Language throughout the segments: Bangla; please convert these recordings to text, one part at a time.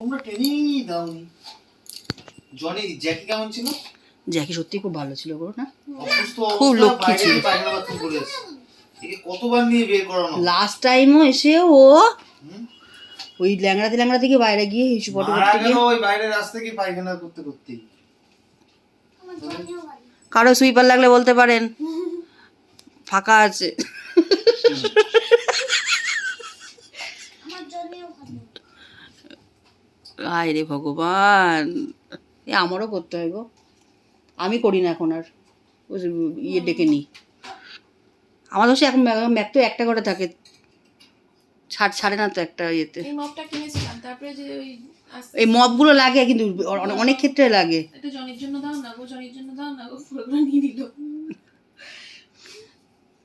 তোমরা দাওনি? জনি জ্যাকি কেমন ছিল? জ্যাকি সত্যি খুব ভালো ছিল গো না? খুব লক্ষ্মী ছিল। কতবার নিয়ে বের করানো? লাস্ট টাইমও এসে ও ওই ল্যাংড়াতে ল্যাংড়া থেকে বাইরে গিয়ে হিসু ফটো করতে গিয়ে ওই বাইরের রাস্তা গিয়ে পায়খানা করতে করতেই। কারও সুইপার লাগলে বলতে পারেন। ফাঁকা আছে। আয় রে ভগবান। এ আমারও করতে হয় গো। আমি করি না এখন আর। ইয়ে ডেকে নিই। আমার দোষে এখন ম্যাক তো একটা করে থাকে। ছাড় ছাড়ে না তো একটা ইয়েতে। এই মপগুলো লাগে কিন্তু অনেক ক্ষেত্রে লাগে।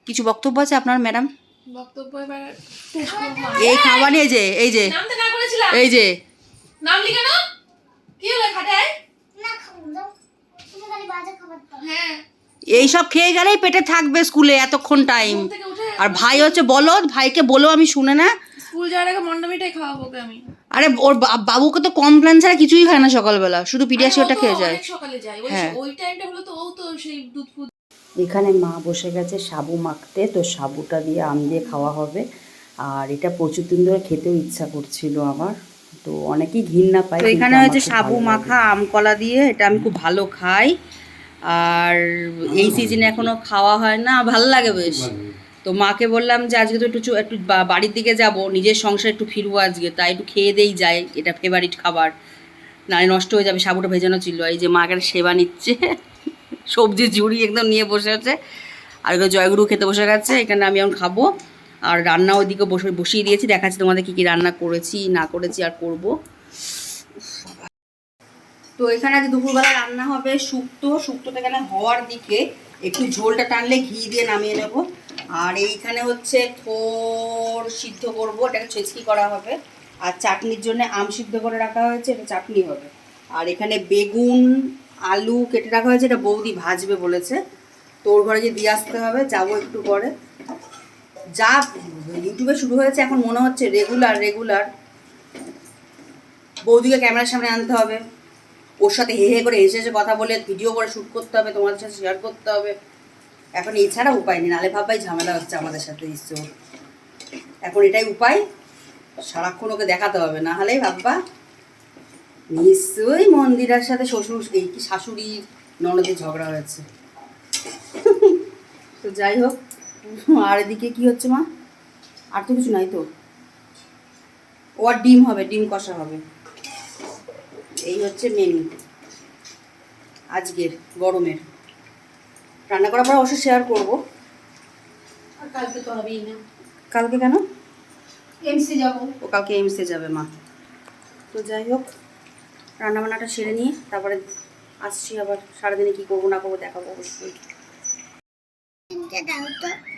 কিছু বক্তব্য আছে আপনার ম্যাডাম? বক্তব্য এবার। এই খাবার নিয়ে যে এই যে। এই যে। নাম লিখে না কি হলো খাটায়? না খাব তুমি খালি বাজে খাবার হ্যাঁ। এইসব খেয়ে গেলেই পেটে থাকবে স্কুলে এতক্ষণ টাইম ঘুম থেকে উঠে আর ভাই হচ্ছে বলো ভাইকে বলো আমি শুনে না। স্কুল যাওয়ার আগে মন্ডমিটাই খাওয়াবো ওকে আমি। আরে ওর বাবুকে তো কমপ্লেন ছাড়া কিছুই খায় না সকালবেলা। শুধু পিডিয়াশিওরটা খেয়ে যায়। সকালে যায়। হ্যাঁ। ওই টাইমটা হলো তো ও তো সেই দুধ ফুদ এখানে মা বসে গেছে সাবু মাখতে তো সাবুটা দিয়ে আম দিয়ে খাওয়া হবে। আর এটা প্রচুর দিন ধরে খেতেও ইচ্ছা করছিল আমার। তো অনেকেই ঘৃণা পায় তো এখানে হচ্ছে সাবু মাখা আম কলা দিয়ে এটা আমি খুব ভালো খাই। আর এই সিজনে এখনও খাওয়া হয় না ভালো লাগে বেশ। তো মাকে বললাম যে আজকে তো একটু চু- একটু বাড়ির দিকে যাব নিজের সংসার একটু ফিরবো আজকে তাই একটু খেয়ে দেই যাই এটা ফেভারিট খাবার। নাহলে নষ্ট হয়ে যাবে সাবুটা ভেজানো ছিল এই যে মা সেবা নিচ্ছে। সবজি ঝুড়ি একদম নিয়ে বসে আছে। আর জয়গুরু খেতে বসে গেছে এখানে আমি এখন খাব। আর রান্না ওইদিকে বসে বসিয়ে দিয়েছি, দেখাচ্ছি তোমাদের কী কী রান্না করেছি, না করেছি, আর করব। তো এখানে আজ দুপুরবেলা রান্না হবে শুক্তো। শুক্তোটা এখানে হওয়ার দিকে একটু ঝোলটা টানলে ঘি দিয়ে নামিয়ে নেব। আর এইখানে হচ্ছে থোর সিদ্ধ করব, এটাকে ছেচকি করা হবে। আর চাটনির জন্য আম সিদ্ধ করে রাখা হয়েছে, এটা চাটনি হবে। আর এখানে বেগুন, আলু কেটে রাখা হয়েছে, এটা বৌদি ভাজবে বলেছে। তোর ঘরে যে দিয়ে আসতে হবে, যাব একটু পরে। যা ইউটিউবে শুরু হয়েছে, এখন মনে হচ্ছে রেগুলার রেগুলার বৌদিকে ক্যামেরার সামনে আনতে হবে। ওর সাথে হে হে করে হেসে হেসে কথা বলে ভিডিও করে শ্যুট করতে হবে, তোমাদের সাথে শেয়ার করতে হবে। এখন এছাড়া উপায় নেই, নালে ভাববাই ঝামেলা হচ্ছে আমাদের সাথে নিশ্চয় এখন এটাই উপায়, সারাক্ষণ ওকে দেখাতে হবে, না হলেই ভাববা নিশ্চয়ই মন্দিরার সাথে শ্বশুর, এই কি শাশুড়ির ননদের ঝগড়া হয়েছে। তো যাই হোক আর এদিকে কি হচ্ছে মা? আর তো কিছু নাই তো। ও আর ডিম হবে ডিম কষা হবে। এই হচ্ছে মেনু আজকের গরমের। রান্না করার পর অবশ্যই শেয়ার করব। আর কালকে তো হবেই না। কালকে কেন? এমসি যাব। ও কালকে এমসে যাবে মা। তো যাই হোক রান্নাবান্নাটা সেরে নিয়ে তারপরে আসছি আবার। সারাদিনে কী করব না করব দেখাবো অবশ্যই। দাও তো।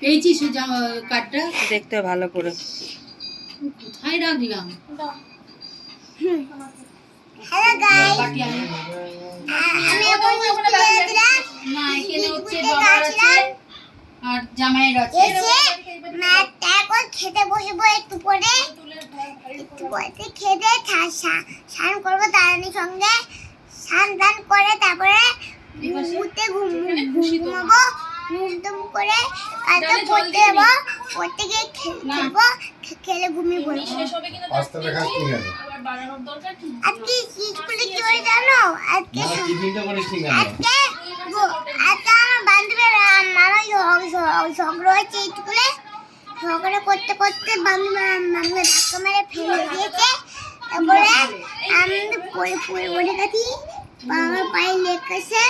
পেয়েছিস দেখতে ভালো করে। কোথায় রাখলাম? আর জামাইয়ের আছে। খেতে বসবো একটু পরে। একটু পরে খেতে স্নান করব তারানির সঙ্গে। স্নান টান করে তারপরে ঘুমতে ঘুম ঘুম ঘুমাবো ঘুম টুম করে কালকে পড়তে যাব পড়তে গিয়ে খেলব খেলে ঘুমিয়ে পড়ব। আজকে স্কুলে কি করে জানো? আজকে আজকে আজকে আমার বান্ধবীর মামা ঝগড়া হয়েছে স্কুলে। ঝগড়া করতে করতে বান্ধবী আমাকে ধাক্কা মেরে ফেলে দিয়েছে। তারপরে আমি পড়ে পড়ে পড়ে গেছি। আমার পায়ে লেগেছে।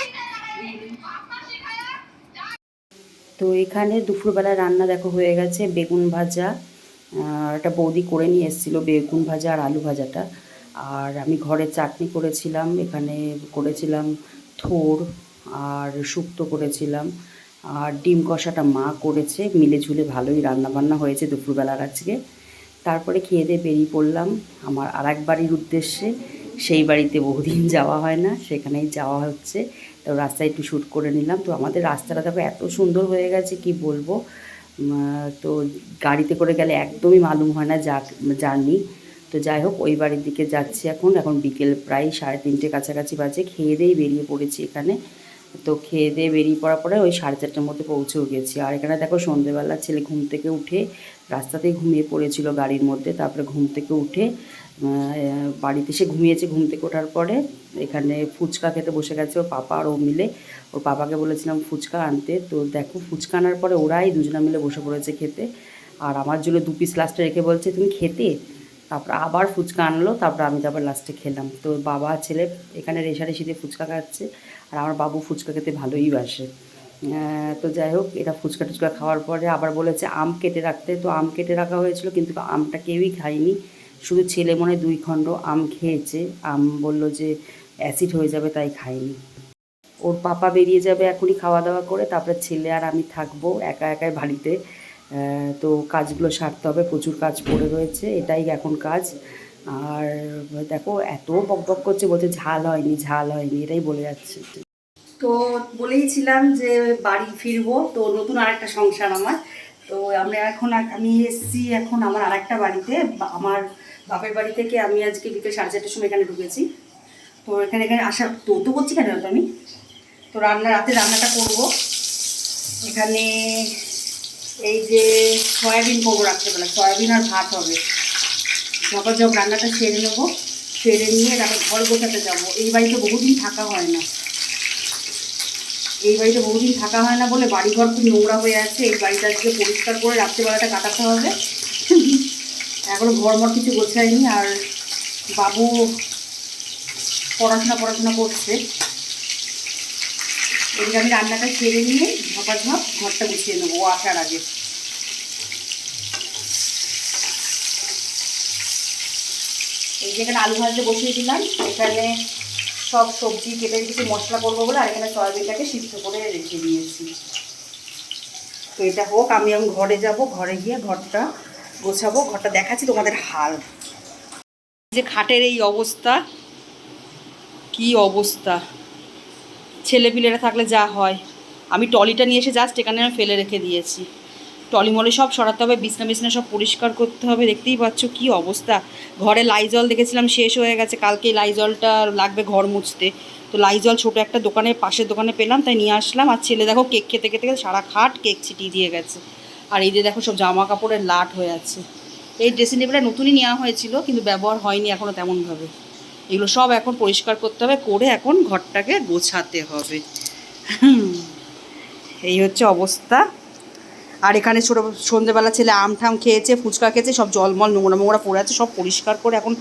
তো এখানে দুপুরবেলা রান্না দেখো হয়ে গেছে, বেগুন ভাজা একটা বৌদি করে নিয়ে এসেছিল বেগুন ভাজা আর আলু ভাজাটা। আর আমি ঘরে চাটনি করেছিলাম, এখানে করেছিলাম থোর আর শুক্তো করেছিলাম। আর ডিম কষাটা মা করেছে, মিলে ঝুলে ভালোই রান্না বান্না হয়েছে দুপুরবেলার আজকে। তারপরে খেয়ে দিয়ে বেরিয়ে পড়লাম। আমার আর এক বাড়ির উদ্দেশ্যে, সেই বাড়িতে বহুদিন যাওয়া হয় না, সেখানেই যাওয়া হচ্ছে। তো রাস্তায় একটু শ্যুট করে নিলাম। তো আমাদের রাস্তাটা দেখো এত সুন্দর হয়ে গেছে, কি বলব? তো গাড়িতে করে গেলে একদমই মালুম হয় না জার্নি। তো যাই হোক, ওই বাড়ির দিকে যাচ্ছি এখন। এখন বিকেল প্রায় সাড়ে তিনটে কাছাকাছি বাজে। খেয়ে দিয়েই বেরিয়ে পড়েছি এখানে। তো খেয়ে দিয়ে বেরিয়ে পড়ার পরে ওই সাড়ে চারটার মধ্যে পৌঁছেও গেছি। আর এখানে দেখো সন্ধেবেলা ছেলে ঘুম থেকে উঠে রাস্তাতেই ঘুমিয়ে পড়েছিল গাড়ির মধ্যে। তারপরে ঘুম থেকে উঠে বাড়িতে এসে ঘুমিয়েছে। ঘুম থেকে ওঠার পরে এখানে ফুচকা খেতে বসে গেছে ওর পাপা আর ও মিলে। ওর পাপাকে বলেছিলাম, ফুচকা আনতে। তো দেখো, ফুচকা আনার পরে ওরাই দুজনা মিলে বসে পড়েছে খেতে। আর আমার জন্য দু পিস লাস্টে রেখে বলছে, তুমি খেতে? তারপর আবার ফুচকা আনলো, তারপর আমি তারপর লাস্টে খেলাম। তো বাবা ছেলে এখানে রেশারেশি দিয়ে ফুচকা খাচ্ছে, আর আমার বাবু ফুচকা খেতে ভালোই বাসে। তো যাই হোক এটা ফুচকা টুচকা খাওয়ার পরে আবার বলেছে, আম কেটে রাখতে। তো আম কেটে রাখা হয়েছিল, কিন্তু আমটা কেউই খায়নি। শুধু ছেলে মনে দুই খণ্ড আম খেয়েছে। আম বলল যে অ্যাসিড হয়ে যাবে তাই খাইনি। ওর পাপা বেরিয়ে যাবে এখনই খাওয়া দাওয়া করে, তারপরে ছেলে আর আমি থাকব একা একাই বাড়িতে। তো কাজগুলো সারতে হবে, প্রচুর কাজ পড়ে রয়েছে, এটাই এখন কাজ। আর দেখো, এত বক বক করছে, বলছে ঝাল হয়নি ঝাল হয়নি, এটাই বলে যাচ্ছে। তো বলেইছিলাম যে বাড়ি ফিরবো, তো নতুন আরেকটা সংসার আমার। তো আমরা এখন আমি এসেছি এখন আমার আরেকটা বাড়িতে আমার বাপের বাড়ি থেকে আমি আজকে বিকেল সাড়ে চারটের সময় এখানে ঢুকেছি। তো এখানে এখানে আসা তো তো করছি কেন তো আমি? তো রান্না, রাতে রান্নাটা করব। এখানে এই যে সয়াবিন করব রাত্রেবেলা। সয়াবিন আর ভাত হবে। তারপর যখন রান্নাটা সেরে নেব, সেরে নিয়ে তারপর ঘর গোছাতে যাব। এই বাড়িতে বহুদিন থাকা হয় না। এই বাড়িতে বহুদিন থাকা হয় না বলে বাড়িঘর খুব নোংরা হয়ে আছে। এই বাড়িটা আজকে পরিষ্কার করে রাত্রেবেলাটা কাটাতে হবে। এখনও ঘর মর কিছু গোছায়নি আর বাবু পড়াশোনা পড়াশোনা করছে। এদিকে আমি রান্নাটা সেরে নিয়ে ঝপাঝপ ঘরটা গুছিয়ে নেব, ও আসার আগে। এই যে এখানে আলু ভাজতে বসিয়ে দিলাম, এখানে সব সবজি কেটে কিছু মশলা করব বলে, আর এখানে সয়াবিনটাকে সিদ্ধ করে রেখে দিয়েছি। তো এটা হোক, আমি এখন ঘরে যাব, ঘরে গিয়ে ঘরটা গোছাবো, ঘরটা দেখাচ্ছি তোমাদের হাল। যে খাটের এই অবস্থা কি অবস্থা? ছেলেপিলেরা থাকলে যা হয়। আমি টলিটা নিয়ে এসে জাস্ট এখানে আমি ফেলে রেখে দিয়েছি। টলি মলে সব সরাতে হবে, বিছনা বিছনা সব পরিষ্কার করতে হবে, দেখতেই পাচ্ছ কি অবস্থা। ঘরে লাইজল দেখেছিলাম শেষ হয়ে গেছে, কালকে লাইজলটা লাগবে ঘর মুছতে। তো লাইজল ছোট একটা দোকানে পাশের দোকানে পেলাম, তাই নিয়ে আসলাম। আর ছেলে দেখো কেক খেতে খেতে খেতে সারা খাট কেক ছিটিয়ে দিয়ে গেছে। আর এই যে দেখো সব জামা কাপড়ের লাট হয়ে আছে। এই ড্রেসিং টেবিলটা নতুনই নেওয়া হয়েছিল, কিন্তু ব্যবহার হয়নি এখনও তেমনভাবে। এগুলো সব এখন পরিষ্কার করতে হবে, করে এখন ঘরটাকে গোছাতে হবে। এই হচ্ছে অবস্থা। আর এখানে ছোটো, সন্ধেবেলা ছেলে আম ঠাম খেয়েছে, ফুচকা খেয়েছে, সব জলমল, নোংরা মোংরা পড়ে আছে, সব পরিষ্কার করে এখন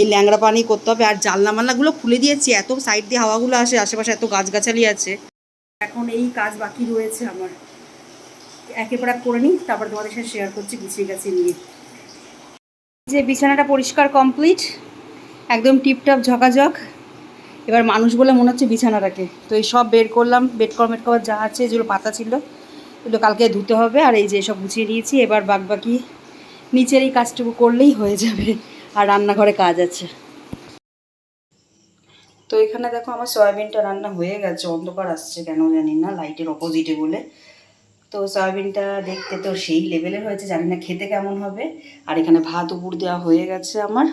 এই ল্যাংড়া পানি করতে হবে। আর জানলা মাল্লাগুলো খুলে দিয়েছি, এত সাইড দিয়ে হাওয়াগুলো আসে, আশেপাশে এত গাছগাছালি আছে। এখন এই কাজ বাকি রয়েছে আমার। একে পর এক করে নিই, তারপর তোমাদের সাথে শেয়ার করছি, গুছিয়ে গেছে নিয়ে। যে বিছানাটা পরিষ্কার কমপ্লিট একদম টিপটাপ, ঝকাঝক। এবার মানুষ বলে মনে হচ্ছে বিছানাটাকে। তো এই সব বের করলাম, বেড মেড কভার যা আছে যেগুলো পাতা ছিল। এগুলো কালকে ধুতে হবে, আর এই যে সব গুছিয়ে নিয়েছি, এবার বাকি নিচের এই কাজটুকু করলেই হয়ে যাবে, আর রান্নাঘরে কাজ আছে। তো এখানে দেখো আমার সয়াবিনটা রান্না হয়ে গেছে, অন্ধকার আসছে কেন জানি না, লাইটের অপোজিটে বলে। তো সয়াবিনটা দেখতে তো সেই লেভেলের হয়েছে, জানি না খেতে কেমন হবে। আর এখানে ভাত উপর দেওয়া হয়ে গেছে আমার।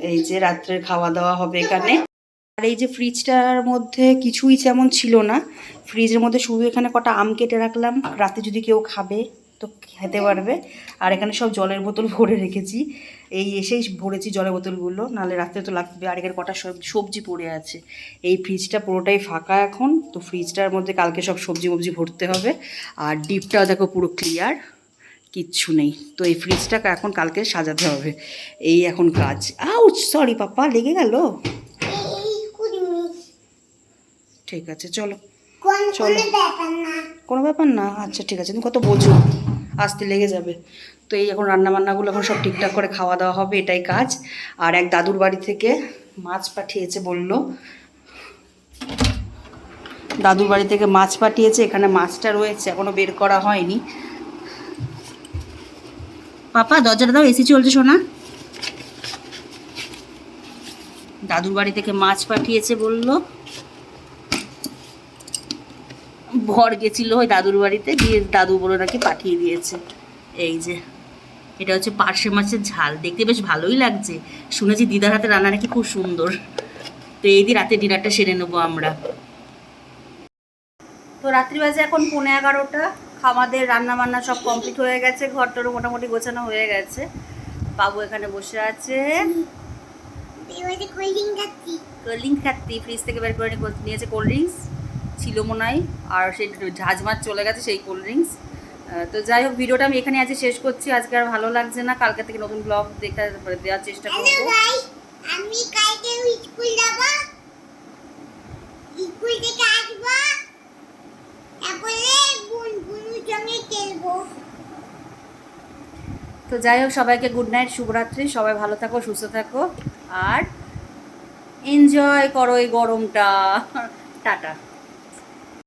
এই যে রাত্রের খাওয়া দাওয়া হবে এখানে। আর এই যে ফ্রিজটার মধ্যে কিছুই তেমন ছিল না। ফ্রিজের মধ্যে শুধু এখানে কটা আম কেটে রাখলাম। রাতে যদি কেউ খাবে, তো খেতে পারবে। আর এখানে সব জলের বোতল ভরে রেখেছি। এই এসেই ভরেছি জলের বোতলগুলো। নাহলে রাত্রে তো লাগবে। আর এখানে কটা সব- সবজি পড়ে আছে। এই ফ্রিজটা পুরোটাই ফাঁকা এখন। তো ফ্রিজটার মধ্যে কালকে সব সবজি মবজি ভরতে হবে। আর ডিপটাও দেখো পুরো ক্লিয়ার কিচ্ছু নেই। তো এই ফ্রিজটাকে এখন কালকে সাজাতে হবে। এই এখন কাজ। আউচ সরি পাপা লেগে গেল? ঠিক আছে চলো। চলো। কোনো ব্যাপার না। কোনো ব্যাপার না। আচ্ছা ঠিক আছে তুমি কত বোঝো। আসতে লেগে যাবে। তো এই এখন রান্না বান্নাগুলো এখন সব ঠিকঠাক করে খাওয়া দাওয়া হবে এটাই কাজ। আর এক দাদুর বাড়ি থেকে মাছ পাঠিয়েছে বলল। দাদুর বাড়ি থেকে মাছ পাঠিয়েছে এখানে মাছটা রয়েছে এখনও বের করা হয়নি। পাপা, দরজাটা দাও, এসি চলছে শোনা দাদুর বাড়ি থেকে মাছ পাঠিয়েছে, বলল। ভর গেছিল ওই দাদুর বাড়িতে, গিয়ে দাদু বলে নাকি পাঠিয়ে দিয়েছে। এই যে, এটা হচ্ছে পার্শে মাছের ঝাল, দেখতে বেশ ভালোই লাগছে। শুনেছি দিদার হাতে রান্না নাকি খুব সুন্দর। তো এই দিয়ে রাতে ডিনারটা সেরে নেব আমরা। তো রাত্রি বাজে এখন পৌনে এগারোটা। আমাদের রান্না বান্না সব কমপ্লিট হয়ে গেছে, ঘরটারও মোটামুটি গোছানো হয়ে গেছে। বাবু এখানে বসে আছে। কোল্ড ফ্রিজ থেকে বের করে নিয়ে- নিয়েছে কোল্ড ড্রিঙ্কস ছিল মনে হয়। আর সেই ঝাঁজ মাছ চলে গেছে সেই কোল্ড ড্রিঙ্কস তো যাই হোক, ভিডিওটা আমি এখানে আজকে শেষ করছি। আজকে আর ভালো লাগছে না। কালকে থেকে নতুন ব্লগ দেখা দেওয়ার চেষ্টা করব গাইস আমি কালকে স্কুল যাব স্কুল থেকে আসব তারপরে বুন বুনুর সঙ্গে খেলব তো যাই হোক, সবাইকে গুড নাইট শুভরাত্রি। সবাই ভালো থাকো, সুস্থ থাকো। আর এনজয় করো এই গরমটা। টাটা।